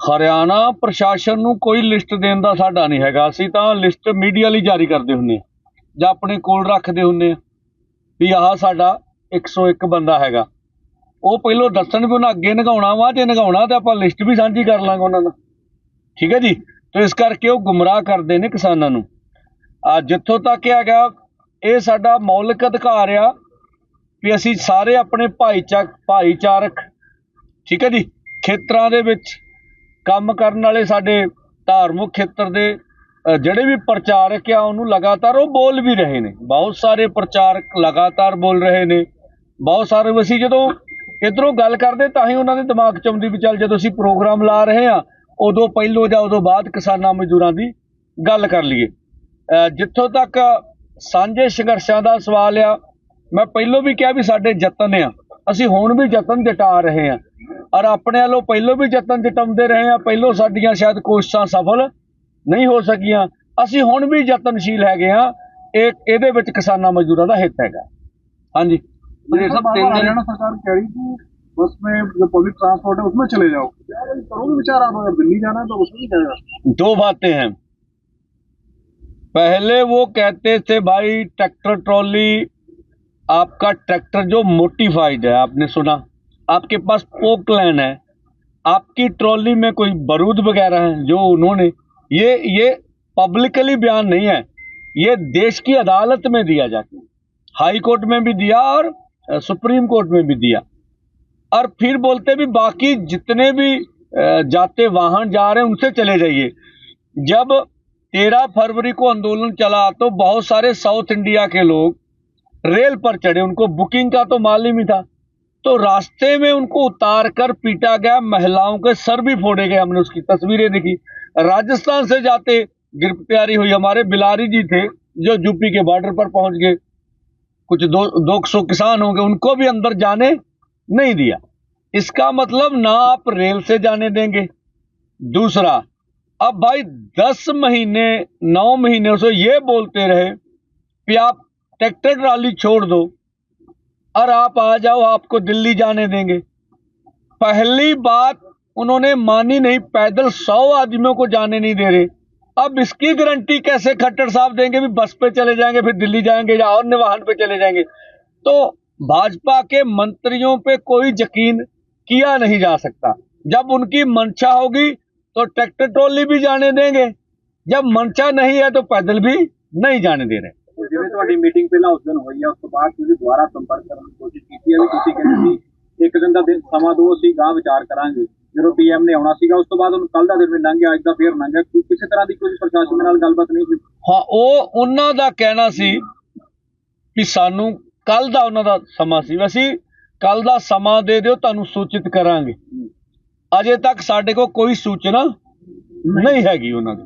ਹਰਿਆਣਾ ਪ੍ਰਸ਼ਾਸਨ ਨੂੰ ਕੋਈ ਲਿਸਟ ਦੇਣ ਦਾ ਸਾਡਾ ਨਹੀਂ ਹੈਗਾ। ਅਸੀਂ ਤਾਂ ਲਿਸਟ ਮੀਡੀਆ ਲਈ ਜਾਰੀ ਕਰਦੇ ਹੁੰਨੇ ਆ ਜਾਂ ਆਪਣੇ ਕੋਲ ਰੱਖਦੇ ਹੁੰਨੇ ਆ ਵੀ ਆਹ ਸਾਡਾ 101 ਬੰਦਾ ਹੈਗਾ। ਉਹ ਪਹਿਲੋਂ ਦੱਸਣ ਵੀ ਉਹਨਾਂ ਅੱਗੇ ਨਗਾਉਣਾ ਵਾ, ਜੇ ਨਗਾਉਣਾ ਤੇ ਆਪਾਂ ਲਿਸਟ ਵੀ ਸਾਂਝੀ ਕਰ ਲਾਂਗੇ ਉਹਨਾਂ ਨਾਲ। ਠੀਕ ਹੈ ਜੀ? ਤੇ ਇਸ ਕਰਕੇ ਉਹ ਗੁੰਮਰਾਹ ਕਰਦੇ ਨੇ ਕਿਸਾਨਾਂ ਨੂੰ। ਆ ਜਿੱਥੋਂ ਤੱਕ ਹੈਗਾ, ਇਹ ਸਾਡਾ ਮੌਲਿਕ ਅਧਿਕਾਰ ਆ ਵੀ ਅਸੀਂ ਸਾਰੇ ਆਪਣੇ ਭਾਈਚਾਰ ਭਾਈਚਾਰਕ, ਠੀਕ ਹੈ ਜੀ? ਖੇਤਰਾਂ ਦੇ ਵਿੱਚ ਕੰਮ ਕਰਨ ਵਾਲੇ ਸਾਡੇ ਧਾਰਮਿਕ ਖੇਤਰ ਦੇ ਜਿਹੜੇ ਵੀ ਪ੍ਰਚਾਰਕ ਆ, ਉਹਨੂੰ ਲਗਾਤਾਰ ਉਹ ਬੋਲ ਵੀ ਰਹੇ ਨੇ। ਬਹੁਤ ਸਾਰੇ ਪ੍ਰਚਾਰਕ ਲਗਾਤਾਰ ਬੋਲ ਰਹੇ ਨੇ। ਬਹੁਤ ਸਾਰੇ ਅਸੀਂ ਜਦੋਂ ਇਧਰੋਂ ਗੱਲ ਕਰਦੇ ਤਾਂ ਹੀ ਉਹਨਾਂ ਦੇ ਦਿਮਾਗ 'ਚ ਆਉਂਦੀ ਵੀ ਚੱਲ ਜਦੋਂ ਅਸੀਂ ਪ੍ਰੋਗਰਾਮ ਲਾ ਰਹੇ ਆ ਉਦੋਂ ਪਹਿਲੋਂ ਜਾਂ ਉਦੋਂ ਬਾਅਦ ਕਿਸਾਨਾਂ ਮਜ਼ਦੂਰਾਂ ਦੀ ਗੱਲ ਕਰ ਲਈਏ। ਜਿੱਥੋਂ ਤੱਕ ਸਾਂਝੇ ਸੰਘਰਸ਼ਾਂ ਦਾ ਸਵਾਲ ਆ, ਮੈਂ ਪਹਿਲੋਂ ਵੀ ਕਿਹਾ ਵੀ ਸਾਡੇ ਯਤਨ ਆ। ਅਸੀਂ ਹੁਣ ਵੀ ਯਤਨ ਜਟਾ ਰਹੇ ਆ ਔਰ ਆਪਣੇ ਵੱਲੋਂ ਪਹਿਲੋਂ ਵੀ ਯਤਨ ਜਟਾਉਂਦੇ ਰਹੇ ਆ ਪਹਿਲੋਂ ਸਾਡੀਆਂ ਸ਼ਾਇਦ ਕੋਸ਼ਿਸ਼ਾਂ ਸਫਲ ਨਹੀਂ ਹੋ ਸਕੀਆਂ। ਅਸੀਂ ਹੁਣ ਵੀ ਯਤਨਸ਼ੀਲ ਹੈਗੇ ਆ ਇਹ ਇਹਦੇ ਵਿੱਚ ਕਿਸਾਨਾਂ ਮਜ਼ਦੂਰਾਂ ਦਾ ਹਿੱਤ ਹੈਗਾ। ਹਾਂਜੀ। तो ये मतलब सब हरियाणा सरकार कह रही थी बस में जो पब्लिक ट्रांसपोर्ट है उसमें चले जाओ। करोगे विचार आप अगर दिल्ली जाना है तो उसमें भी जाएगा दो बातें हैं। पहले वो कहते थे भाई ट्रैक्टर ट्रॉली आपका ट्रैक्टर जो मोटिफाइड है आपने सुना? आपके पास पोकलैन है। आपकी ट्रॉली में कोई बारूद वगैरह है जो उन्होंने ये ये पब्लिकली बयान नहीं है। ये देश की अदालत में दिया जाके हाई कोर्ट में भी दिया और सुप्रीम कोर्ट में भी दिया। और फिर बोलते भी, बाकी जितने भी जाते वाहन जा रहे हैं, उनसे चले जाइए। जब तेरह फरवरी को आंदोलन चला तो बहुत सारे साउथ इंडिया के लोग रेल पर चढ़े। उनको बुकिंग का तो मालूम ही था। तो रास्ते में उनको उतार कर पीटा गया, महिलाओं के सर भी फोड़े गए। हमने उसकी तस्वीरें देखी। राजस्थान से जाते, गिरफ्तारी हुई। हमारे बिलारी जी थे, जो यूपी के बॉर्डर पर पहुँच गए। कुछ दो दो सौ किसान होंगे, उनको भी अंदर जाने नहीं दिया। इसका मतलब ना आप रेल से जाने देंगे। दूसरा, अब भाई दस महीने, नौ महीने से ये बोलते रहे कि आप ट्रैक्टर ट्राली छोड़ दो और आप आ जाओ, आपको दिल्ली जाने देंगे। पहली बात, उन्होंने मानी नहीं, पैदल सौ आदमियों को जाने नहीं दे रहे। अब इसकी गारंटी कैसे खट्टर साहब देंगे भी बस पे चले जाएंगे फिर दिल्ली जाएंगे या अन्य वाहन पे चले जाएंगे तो भाजपा के मंत्रियों पे कोई यकीन किया नहीं जा सकता जब उनकी मंशा होगी तो ट्रैक्टर ट्रॉली भी जाने देंगे जब मंशा नहीं है तो पैदल भी नहीं जाने दे रहे ਜਿਵੇਂ ਤੁਹਾਡੀ ਮੀਟਿੰਗ ਪਹਿਲਾਂ ਉਸ ਦਿਨ ਹੋਈ ਆ ਉਸ ਤੋਂ ਬਾਅਦ ਤੁਸੀਂ ਦੁਬਾਰਾ ਸੰਪਰਕ ਕਰਨ ਦੀ ਕੋਸ਼ਿਸ਼ ਕੀਤੀ ਹੈ ਵੀ ਤੁਸੀਂ ਕਹਿੰਦੇ ਸੀ ਇੱਕ ਦਿਨ ਦਾ ਦਿਨ ਸਮਾਂ ਦੋ ਅਸੀਂ ਗਾਂ ਵਿਚਾਰ ਕਰਾਂਗੇ ਜਦੋਂ ਪੀਐਮ ਨੇ ਆਉਣਾ ਸੀਗਾ, ਉਸ ਤੋਂ ਬਾਅਦ ਹੁਣ ਕੱਲ ਦਾ ਦਿਨ ਵੀ ਲੰਘ ਗਿਆ, ਅੱਜ ਦਾ ਫੇਰ ਲੰਘ ਗਿਆ। ਕਿਸੇ ਤਰ੍ਹਾਂ ਦੀ ਕੋਈ ਪ੍ਰਸ਼ਾਸਨ ਨਾਲ ਗੱਲਬਾਤ ਨਹੀਂ ਹੋਈ। ਹਾਂ, ਉਹ ਉਹਨਾਂ ਦਾ ਕਹਿਣਾ ਸੀ ਕਿ ਸਾਨੂੰ ਕੱਲ ਦਾ ਉਹਨਾਂ ਦਾ ਸਮਾਂ ਸੀ। ਅਸੀਂ ਕੱਲ ਦਾ ਸਮਾਂ ਦੇ ਦਿਓ, ਤੁਹਾਨੂੰ ਸੂਚਿਤ ਕਰਾਂਗੇ। ਅਜੇ ਤੱਕ ਸਾਡੇ ਕੋਲ ਕੋਈ ਸੂਚਨਾ ਨਹੀਂ ਹੈਗੀ ਉਹਨਾਂ ਦੀ।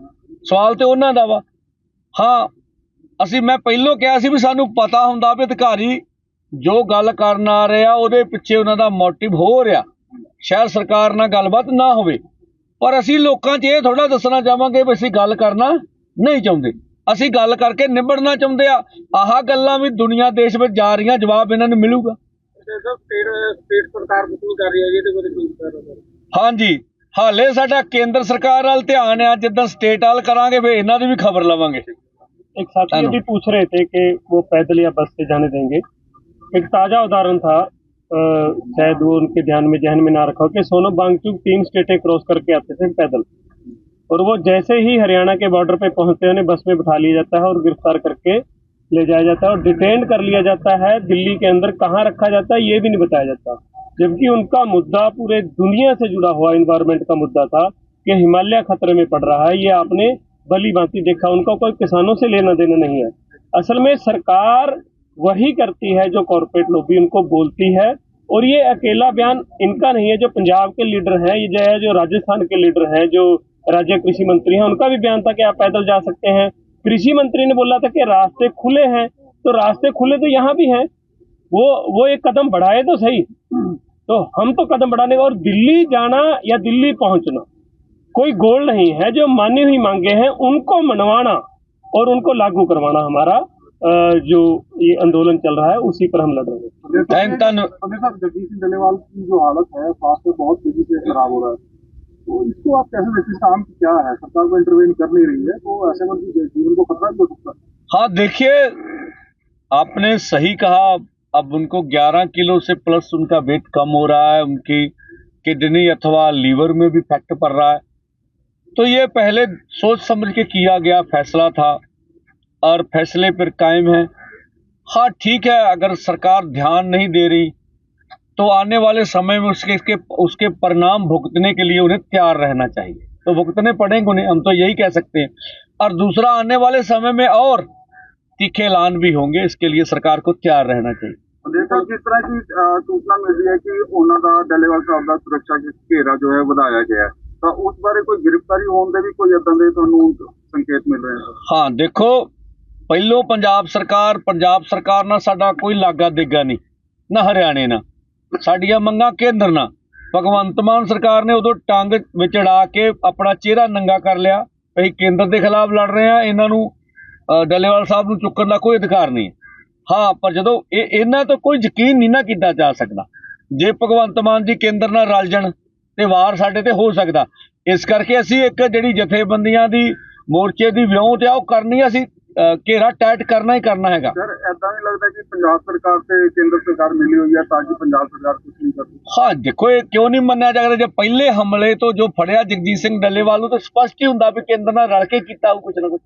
ਸਵਾਲ ਤੇ ਉਹਨਾਂ ਦਾ ਵਾ। ਹਾਂ, ਅਸੀਂ, ਮੈਂ ਪਹਿਲਾਂ ਕਿਹਾ ਸੀ ਵੀ ਸਾਨੂੰ ਪਤਾ ਹੁੰਦਾ ਵੀ ਅਧਿਕਾਰੀ ਜੋ ਗੱਲ ਕਰਨ ਆ ਰਿਹਾ, ਉਹਦੇ ਪਿੱਛੇ ਉਹਨਾਂ ਦਾ ਮੋਟਿਵ ਹੋ ਰਿਹਾ। ਸ਼ਾਇਦ ਸਰਕਾਰ ਨਾਲ ਗੱਲਬਾਤ ਨਾ ਹੋਵੇ ਪਰ ਅਸੀਂ ਲੋਕਾਂ 'ਚ ਇਹ ਥੋੜਾ ਦੱਸਣਾ ਚਾਹਾਂਗੇ ਵੀ ਅਸੀਂ ਗੱਲ ਕਰਨਾ ਨਹੀਂ ਚਾਹੁੰਦੇ ਅਸੀਂ ਗੱਲ ਕਰਕੇ ਨਿਬੜਨਾ ਚਾਹੁੰਦੇ ਆ ਆਹ ਗੱਲਾਂ ਵੀ ਦੁਨੀਆ ਦੇਸ਼ ਵਿੱਚ ਜਾ ਰਹੀਆਂ ਜਵਾਬ ਇਹਨਾਂ ਨੂੰ ਮਿਲੂਗਾ ਸਟੇਟ ਸਟੇਟ ਸਰਕਾਰ ਵਸੂਲ ਕਰ ਰਹੀ ਹੈ ਜੀ ਇਹਦੇ ਬਾਰੇ ਕੀ ਕਹਿਣਾ ਹਾਂਜੀ ਹਾਲੇ ਸਾਡਾ ਕੇਂਦਰ ਸਰਕਾਰ ਵੱਲ ਧਿਆਨ ਆ ਜਿੱਦਾਂ ਸਟੇਟ ਵੱਲ ਕਰਾਂਗੇ ਫਿਰ ਇਹਨਾਂ ਦੀ ਵੀ ਖਬਰ ਲਵਾਂਗੇ एक साथी हेलो। अभी पूछ रहे थे कि वो पैदल या बस से जाने देंगे एक ताजा उदाहरण था अ, शायद वो उनके ध्यान में, जहन में ना रखा हो कि सोनम वांगचुक तीन स्टेटें क्रॉस करके आते थे पैदल। और वो जैसे ही हरियाणा के बॉर्डर पे पहुँचते हैं, उन्हें बस में बिठा लिया जाता है और गिरफ़्तार करके ले जाया जाता है और डिटेन कर लिया जाता है दिल्ली के अंदर कहाँ रखा जाता है, ये भी नहीं बताया जाता। जबकि उनका मुद्दा पूरे दुनिया से जुड़ा हुआ इन्वायरमेंट का मुद्दा था कि हिमालय खतरे में पड़ रहा है, ये आपने भली भांति देखा, उनका कोई किसानों से लेना देना नहीं है। असल में सरकार वही करती है जो कॉरपोरेट लॉबी उनको बोलती है। और ये अकेला बयान इनका नहीं है, जो पंजाब के लीडर हैं, ये जो है, जो राजस्थान के लीडर हैं, जो राज्य कृषि मंत्री हैं, उनका भी बयान था कि आप पैदल जा सकते हैं। कृषि मंत्री ने बोला था कि रास्ते खुले हैं तो रास्ते खुले तो यहाँ भी हैं। वो वो एक कदम बढ़ाए तो सही। तो हम तो कदम बढ़ाने और दिल्ली जाना या दिल्ली पहुँचना, कोई गोल नहीं है। जो मानी हुई मांगे हैं, उनको मनवाना और उनको लागू करवाना हमारा जो ये आंदोलन चल रहा है उसी पर हम लड़ रहे हैं। जगदीश सिंह डलेवाल की जो हालत है स्वास्थ्य बहुत तेज़ी से खराब हो रहा है। तो इसको आप कैसे देखते काम क्या है? सरकार को इंटरवेन कर नहीं रही है तो ऐसे में जीवन को खतरा भी हो सकता है। हाँ देखिए आपने सही कहा अब उनको 11 किलो से प्लस उनका वेट कम हो रहा है उनकी किडनी अथवा लीवर में भी फैक्ट पड़ रहा है। तो ये पहले सोच समझ के किया गया फैसला था। और फैसले पर कायम है हाँ ठीक है अगर सरकार ध्यान नहीं दे रही तो आने वाले समय में उसके इसके उसके परिणाम भुगतने के लिए उन्हें तैयार रहना चाहिए तो भुगतने पड़ेंगे उन्हें हम तो यही कह सकते हैं और दूसरा आने वाले समय में और तीखे ऐलान भी होंगे इसके लिए सरकार को तैयार रहना चाहिए ਦੇਖੋ ਜਿਸ ਤਰ੍ਹਾਂ ਕਿ ਸੂਚਨਾ ਮਿਲ ਰਹੀ ਹੈ ਕਿ ਉਹਨਾਂ ਦਾ ਡੱਲੇਵਾਲ ਸਾਹਿਬ ਦਾ ਸੁਰੱਖਿਆ ਘੇਰਾ ਜੋ ਹੈ ਵਧਾਇਆ ਗਿਆ ਹੈ ਤਾਂ ਉਸ ਬਾਰੇ ਕੋਈ ਗ੍ਰਿਫਤਾਰੀ ਹੋਣ ਦੇ ਵੀ ਕੋਈ ਇਦਾਂ ਦੇ ਤੁਹਾਨੂੰ ਸੰਕੇਤ ਮਿਲ ਰਹੇ ਹਨ ਹਾਂ ਦੇਖੋ ਪਹਿਲੋਂ ਪੰਜਾਬ ਸਰਕਾਰ ਪੰਜਾਬ ਸਰਕਾਰ ਨਾਲ ਸਾਡਾ ਕੋਈ ਲਾਗਾ ਦੇਗਾ ਨਹੀਂ, ਨਾ ਹਰਿਆਣੇ ਨਾਲ। ਸਾਡੀਆਂ ਮੰਗਾਂ ਕੇਂਦਰ ਨਾਲ। ਭਗਵੰਤ ਮਾਨ ਸਰਕਾਰ ਨੇ ਉਦੋਂ ਟੰਗ ਵਿੱਚ ਅੜਾ ਕੇ ਆਪਣਾ ਚਿਹਰਾ ਨੰਗਾ ਕਰ ਲਿਆ। ਅਸੀਂ ਕੇਂਦਰ ਦੇ ਖਿਲਾਫ ਲੜ ਰਹੇ ਆ ਇਹਨਾਂ ਨੂੰ ਡੱਲੇਵਾਲ ਸਾਹਿਬ ਨੂੰ ਚੁੱਕਣ ਦਾ ਕੋਈ ਅਧਿਕਾਰ ਨਹੀਂ ਹਾਂ। ਪਰ ਜਦੋਂ ਇਹ, ਇਹਨਾਂ ਤੋਂ ਕੋਈ ਯਕੀਨ ਨਹੀਂ ਨਾ ਕੀਤਾ ਜਾ ਸਕਦਾ। ਜੇ ਭਗਵੰਤ ਮਾਨ ਜੀ ਕੇਂਦਰ ਨਾਲ ਰਲ ਜਾਣ ਤੇ ਵਾਰ ਸਾਡੇ ਤੇ ਹੋ ਸਕਦਾ। ਇਸ ਕਰਕੇ ਅਸੀਂ ਇੱਕ ਜਿਹੜੀ ਜਥੇਬੰਦੀਆਂ ਦੀ, ਮੋਰਚੇ ਦੀ ਵਿਉਂਤ ਤੇ ਆ, ਉਹ ਕਰਨੀ ਅਸੀਂ। ਘੇਰਾ ਟਾਈਟ ਕਰਨਾ ਹੀ ਕਰਨਾ ਹੈਗਾ। ਸਰ ਐਦਾਂ ਨਹੀਂ ਲੱਗਦਾ ਕਿ ਪੰਜਾਬ ਸਰਕਾਰ ਤੇ ਕੇਂਦਰ ਸਰਕਾਰ ਮਿਲੀ ਹੋਈ ਹੈ ਤਾਂ ਕਿ ਪੰਜਾਬ ਸਰਕਾਰ ਕੁਝ ਨਹੀਂ ਕਰਦੀ। ਹਾਂ ਦੇਖੋ ਇਹ ਕਿਉਂ ਨਹੀਂ ਮੰਨਿਆ ਜਾ ਸਕਦਾ ਜੇ ਪਹਿਲੇ ਹਮਲੇ ਤੋਂ ਜੋ ਫੜਿਆ ਜਗਜੀਤ ਸਿੰਘ ਡੱਲੇਵਾਲ ਨੂੰ ਤਾਂ ਸਪਸ਼ਟ ਹੀ ਹੁੰਦਾ ਵੀ ਕੇਂਦਰ ਨਾਲ ਰਲ ਕੇ ਕੀਤਾ ਉਹ ਕੁਝ ਨਾ ਕੁਝ